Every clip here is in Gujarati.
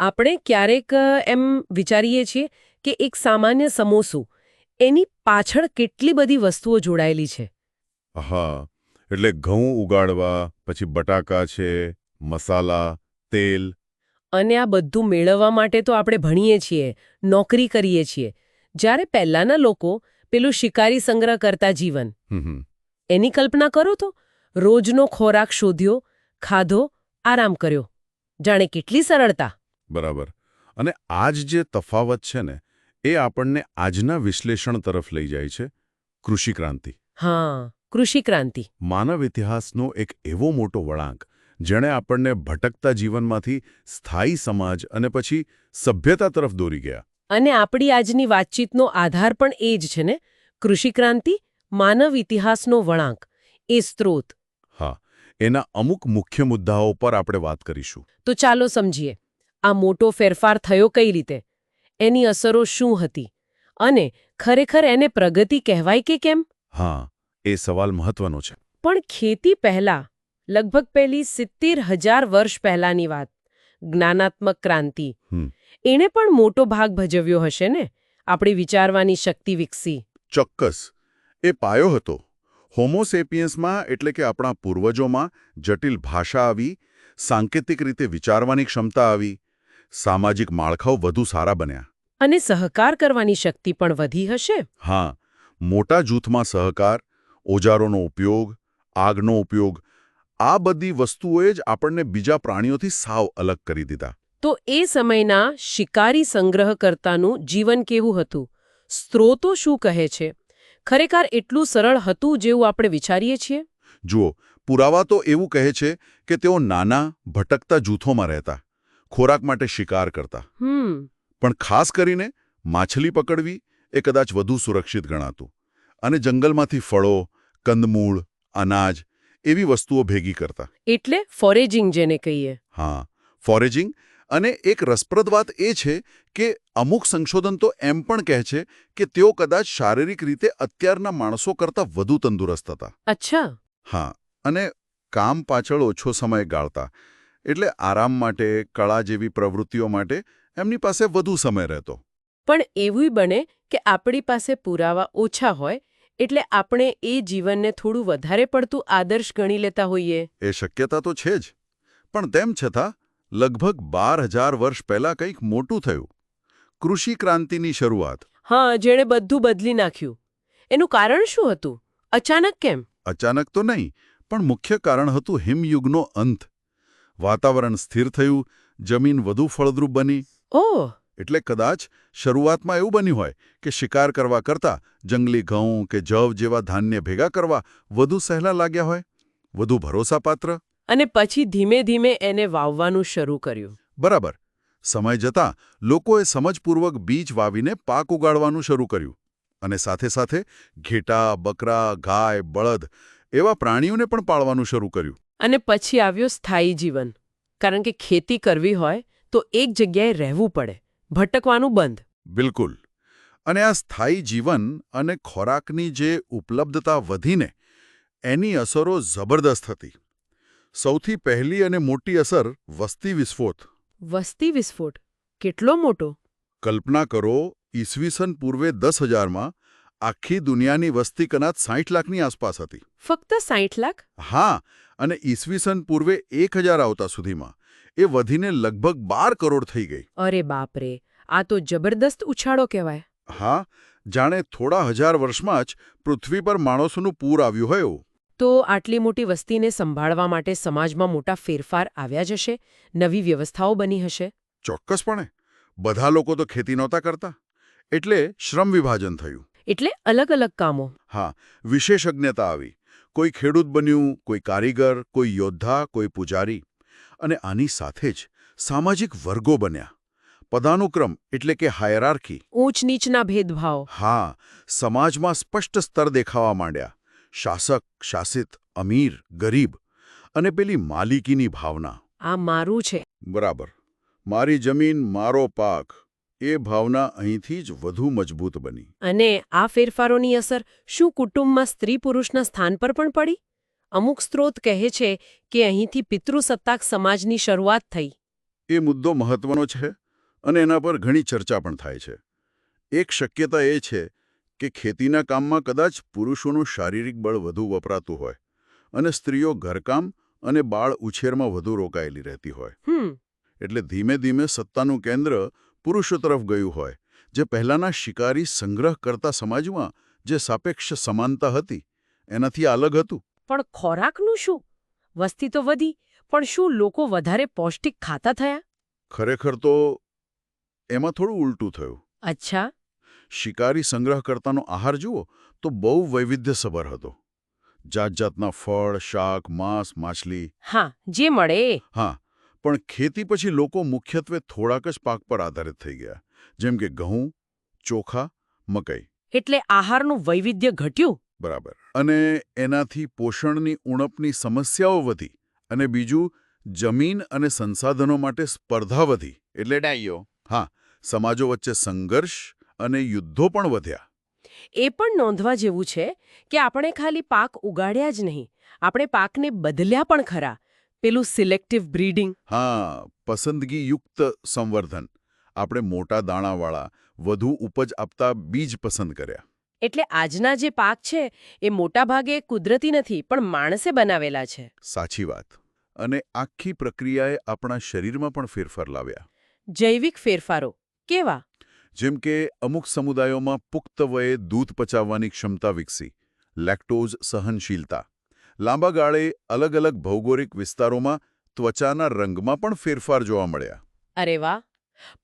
આપણે ક્યારેક એમ વિચારીએ છીએ કે એક સામાન્ય સમોસું એની પાછળ કેટલી બધી વસ્તુઓ જોડાયેલી છે. હા એટલે ઘઉં ઉગાડવા પછી બટાકા છે મસાલા તેલ. અને આ બધું મેળવવા માટે તો આપણે ભણીએ છીએ નોકરી કરીએ છીએ. જ્યારે પહેલાના લોકો પેલું શિકારી સંગ્રહ કરતા જીવન. એની કલ્પના કરો તો રોજનો ખોરાક શોધ્યો ખાધો આરામ કર્યો. જાણે કેટલી સરળતા. બરાબર. અને આજ જે તફાવત છે ને એ આપણને આજના વિશ્લેષણ તરફ લઈ જાય છે કૃષિ ક્રાંતિ. હા કૃષિ ક્રાંતિ. માનવ ઇતિહાસનો એક એવો મોટો વળાંક જેણે આપણને ભટકતા જીવનમાંથી સ્થાયી સમાજ અને પછી સભ્યતા તરફ દોરી ગયા. અને આપણી આજની વાતચીતનો આધાર પણ એ જ છે ને કૃષિ ક્રાંતિ માનવ ઇતિહાસનો વળાંક એ સ્ત્રોત. હા એના અમુક મુખ્ય મુદ્દાઓ પર આપણે વાત કરીશું. તો ચાલો સમજીએ. આ મોટો ફેરફાર થયો કઈ રીતે? એની અસરો શું હતી? અને ખરેખર એને પ્રગતિ કહેવાય કે કેમ? હા એ સવાલ મહત્વનો છે. પણ ખેતી પહેલા લગભગ પહેલી સિત્તેર હજાર વર્ષ પહેલાની વાત. જ્ઞાનાત્મક ક્રાંતિ. એણે પણ મોટો ભાગ ભજવ્યો હશે ને? આપણી વિચારવાની શક્તિ વિકસી. ચોક્કસ. એ પાયો હતો. હોમોસેપિયન્સમાં એટલે કે આપણા પૂર્વજોમાં જટિલ ભાષા આવી સાંકેતિક રીતે વિચારવાની ક્ષમતા આવી સામાજિક માળખાઓ વધુ સારા બન્યા. અને સહકાર કરવાની શક્તિ પણ વધી હશે? હા મોટા જૂથમાં સહકાર ઓજારોનો ઉપયોગ આગનો ઉપયોગ આ બધી વસ્તુઓએ જ આપણને બીજા પ્રાણીઓથી સાવ અલગ કરી દીધા. તો એ સમયના શિકારી સંગ્રહકર્તાનું જીવન કેવું હતું? સ્ત્રોતો શું કહે છે? ખરેખર એટલું સરળ હતું જેવું આપણે વિચારીએ છીએ? જુઓ પુરાવા તો એવું કહે છે કે તેઓ નાના ભટકતા જૂથોમાં રહેતા. ખોરાક માટે શિકાર કરતા. પણ ખાસ કરીને માછલી પકડવી એ કદાચ વધુ સુરક્ષિત ગણાતું. અને જંગલમાંથી ફળો કંદમૂળ અનાજ એવી વસ્તુઓ ભેગી કરતા. એટલે ફોરેજિંગ જેને કહીએ. હા ફોરેજિંગ અને એક રસપ્રદ વાત એ છે કે અમુક સંશોધન તો એમ પણ કહે છે કે તેઓ કદાચ શારીરિક રીતે અત્યારના માણસો કરતાં વધુ તંદુરસ્ત હતા. અચ્છા. હા અને કામ પાછળ ઓછો સમય ગાળતા. એટલે આરામ માટે કળા જેવી પ્રવૃત્તિઓ માટે એમની પાસે વધુ સમય રહેતો. પણ એવું બને કે આપણી પાસે પુરાવા ઓછા હોય એટલે આપણે એ જીવનને થોડું વધારે પડતું આદર્શ ગણી લેતા હોઈએ. એ શક્યતા તો છે જ. પણ તેમ છતાં લગભગ બાર હજાર વર્ષ પહેલાં કંઈક મોટું થયું. કૃષિ ક્રાંતિની શરૂઆત. હા જેણે બધું બદલી નાખ્યું. એનું કારણ શું હતું? અચાનક કેમ? અચાનક તો નહીં પણ મુખ્ય કારણ હતું હિમયુગનો અંત. વાતાવરણ સ્થિર થયું જમીન વધુ ફળદ્રુપ બની. ઓહ એટલે કદાચ શરૂઆતમાં એવું બન્યું હોય કે શિકાર કરવા કરતાં જંગલી ઘઉં કે જવ જેવા ધાન્ય ભેગા કરવા વધુ સહેલા લાગ્યા હોય. વધુ ભરોસાપાત્ર. અને પછી ધીમે ધીમે એને વાવવાનું શરૂ કર્યું. બરાબર. સમય જતાં લોકોએ સમજપૂર્વક બીજ વાવીને પાક ઉગાડવાનું શરૂ કર્યું. અને સાથે સાથે ઘેટા બકરા ગાય બળદ એવા પ્રાણીઓને પણ પાળવાનું શરૂ કર્યું. અને પછી આવ્યો સ્થાયી જીવન. કારણ કે ખેતી કરવી હોય તો એક જગ્યાએ રહેવું પડે. ભટકવાનું બંધ. બિલકુલ. અને આ સ્થાયી જીવન અને ખોરાકની જે ઉપલબ્ધતા વધીને એની અસરો જબરદસ્ત હતી. સૌથી પહેલી અને મોટી અસર વસ્તી વિસ્ફોટ. વસ્તી વિસ્ફોટ? કેટલો મોટો? કલ્પના કરો ઈસવીસન પૂર્વે દસ હજારમાં આખી દુનિયાની વસ્તી કદાચ સાઠ લાખની આસપાસ હતી. ફક્ત સાઠ લાખ? હા અને ઈસવીસન પૂર્વે એક હજાર આવતા સુધીમાં. એ વધીને લગભગ બાર કરોડ થઈ ગઈ. અરે બાપરે આ તો જબરદસ્ત ઉછાળો કહેવાય. હા જાણે થોડા હજાર વર્ષમાં જ પૃથ્વી પર માણસોનું પૂર આવ્યું હોય તો આટલી મોટી વસ્તીને સંભાળવા માટે સમાજમાં મોટા ફેરફાર આવ્યા જ હશે નવી વ્યવસ્થાઓ બની હશે? ચોક્કસપણે. બધા લોકો તો ખેતી નહોતા કરતા. એટલે શ્રમ વિભાજન થયું. એટલે અલગ અલગ કામો. હા વિશેષજ્ઞતા આવી. કોઈ ખેડૂત બન્યું કોઈ કારીગર કોઈ યોદ્ધા કોઈ પૂજારી. અને આની સાથે જ સામાજિક વર્ગો બન્યા. પદાનુક્રમ એટલે કે હાયરાર્કી ઊંચ નીચના ભેદભાવ. હા સમાજમાં સ્પષ્ટ સ્તર દેખાવા માંડ્યા. શાસક શાસિત અમીર ગરીબ અને પેલી માલિકીની ભાવના. આ મારું છે. બરાબર. મારી જમીન મારો પાક. એ ભાવના અહીંથી જ વધુ મજબૂત બની. અને આ ફેરફારોની અસર શું કુટુંબમાં સ્ત્રી પુરુષના સ્થાન પર પણ પડી? અમુક સ્ત્રોત કહે છે કે અહીંથી પિતૃસત્તાક સમાજની શરૂઆત થઈ. એ મુદ્દો મહત્વનો છે અને એના પર ઘણી ચર્ચા પણ થાય છે. એક શક્યતા એ છે કે ખેતીના કામમાં કદાચ પુરુષોનું શારીરિક બળ વધુ વપરાતું હોય અને સ્ત્રીઓ ઘરકામ અને બાળ ઉછેરમાં વધુ રોકાયેલી રહેતી હોય. એટલે ધીમે ધીમે સત્તાનું કેન્દ્ર પુરુષો તરફ ગયું હોય જે પહેલાંના શિકારી સંગ્રહ કરતા સમાજમાં જે સાપેક્ષ સમાનતા હતી એનાથી અલગ હતું. પણ ખોરાકનું શું? વસ્તી તો વધી પણ શું લોકો વધારે પૌષ્ટિક ખાતા થયા? ખરેખર તો એમાં થોડું ઉલટું થયું. અચ્છા. શિકારી સંગ્રહકર્તાનો આહાર જુઓ તો બહુ વૈવિધ્યસભર હતો. જાત જાતના ફળ શાક માંસ માછલી. હા જે મળે હા પણ ખેતી પછી લોકો મુખ્યત્વે થોડાક જ પાક પર આધારિત થઈ ગયા. જેમ કે ઘઉં ચોખા મકઈ. એટલે આહારનું વૈવિધ્ય ઘટ્યું? બરાબર. અને એનાથી પોષણની ઉણપની સમસ્યાઓ વધી અને બીજું જમીન અને સંસાધનો માટે સ્પર્ધા વધી. એટલે ડાયો હા સમાજો વચ્ચે સંઘર્ષ અને યુદ્ધો પણ વધ્યા. એ પણ નોંધવા જેવું છે કે આપણે ખાલી પાક ઉગાડ્યા જ નહીં. આપણે પાકને બદલ્યા પણ ખરા. પેલું સિલેક્ટિવ બ્રીડિંગ. હા પસંદગીયુક્ત સંવર્ધન. આપણે મોટા દાણાવાળા વધુ ઉપજ આપતા બીજ પસંદ કર્યા. એટલે આજના જે પાક છે એ મોટાભાગે કુદરતી નથી પણ માણસે બનાવેલા છે. સાચી વાત. અને આખી પ્રક્રિયાએ આપણા શરીરમાં પણ ફેરફાર લાવ્યા. જૈવિક ફેરફારો. કેવા? જેમ કે અમુક સમુદાયોમાં પુખ્ત વયે દૂધ પચાવવાની ક્ષમતા વિકસી. લેક્ટોઝ સહનશીલતા. લાંબા ગાળે અલગ અલગ ભૌગોલિક વિસ્તારોમાં ત્વચાના રંગમાં પણ ફેરફાર જોવા મળ્યા. અરે વાહ!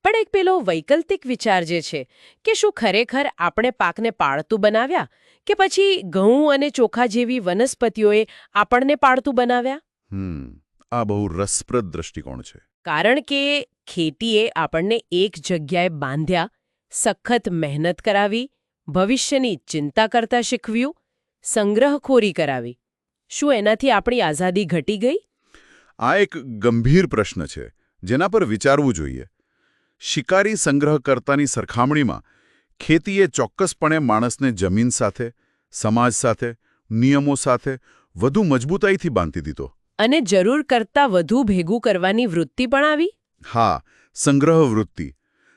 પણ એક પેલો વૈકલ્પિક વિચાર જે છે કે શું ખરેખર આપણે પાકને પાળતું બનાવ્યા કે પછી ઘઉં અને ચોખા જેવી વનસ્પતિઓએ આપણને પાળતું બનાવ્યા? હમ આ બહુ રસપ્રદ દ્રષ્ટિકોણ છે. કારણ કે ખેતીએ આપણને એક જગ્યાએ બાંધ્યા સખત મહેનત કરાવી ભવિષ્યની ચિંતા કરતા શીખવ્યું સંગ્રહખોરી કરાવી. શું એનાથી આપણી આઝાદી ઘટી ગઈ? આ એક ગંભીર પ્રશ્ન છે જેના પર વિચારવું જોઈએ. શિકારી સંગ્રહકર્તાની સરખામણીમાં ખેતીએ ચોક્કસપણે માણસને જમીન સાથે સમાજ સાથે નિયમો સાથે વધુ મજબૂતાઈથી બાંધી દીધો. અને જરૂર કરતાં વધુ ભેગું કરવાની વૃત્તિ પણ આવી? હા સંગ્રહ વૃત્તિ.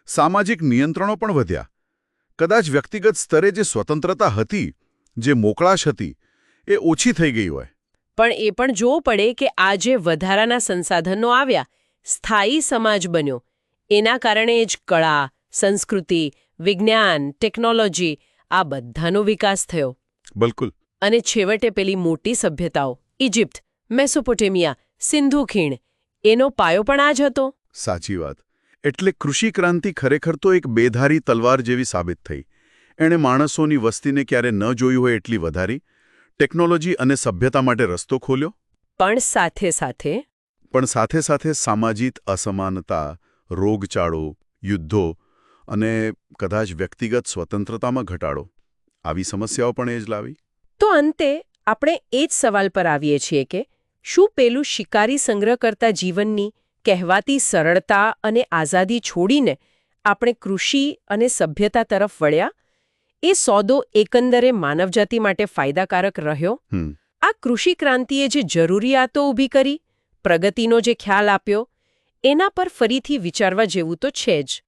સામાજિક નિયંત્રણો પણ વધ્યા. કદાચ વ્યક્તિગત સ્તરે જે સ્વતંત્રતા હતી જે મોકળાશ હતી એ ઓછી થઈ ગઈ હોય. પણ એ પણ જોવું પડે કે આ જે વધારાના સંસાધનો આવ્યા. સ્થાયી સમાજ બન્યો. એના કારણે જ કળા સંસ્કૃતિ વિજ્ઞાન ટેકનોલોજી આ બધાનો વિકાસ થયો. બિલકુલ. અને છેવટે પેલી મોટી સભ્યતાઓ ઇજિપ્ત મેસોપોટેમિયા સિંધુ ખીણ એનો પાયો પણ આ જ હતો. સાચી વાત. એટલે કૃષિ ક્રાંતિ ખરેખર તો એક બેધારી તલવાર જેવી સાબિત થઈ. એણે માણસોની વસ્તીને ક્યારે ન જોયું હોય એટલી વધારી. ટેકનોલોજી અને સભ્યતા માટે રસ્તો ખોલ્યો? પણ સાથે સાથે પણ સાથે સાથે સામાજિક અસમાનતા રોગચાળો યુદ્ધો અને કદાચ વ્યક્તિગત સ્વતંત્રતામાં ઘટાડો. આવી સમસ્યાઓ પણ એ જ લાવી. તો અંતે આપણે એ જ સવાલ પર આવીએ છીએ કે શું પેલું શિકારી સંગ્રહ કરતા જીવનની કહેવાતી સરળતા અને આઝાદી છોડીને આપણે કૃષિ અને સભ્યતા તરફ વળ્યા? એ સોદો એકંદરે માનવજાતિ માટે ફાયદાકારક રહ્યો? આ કૃષિ ક્રાંતિએ જે જરૂરિયાતો ઊભી કરી પ્રગતિનો જે ખ્યાલ આપ્યો એના પર ફરીથી વિચારવા જેવું તો છે જ.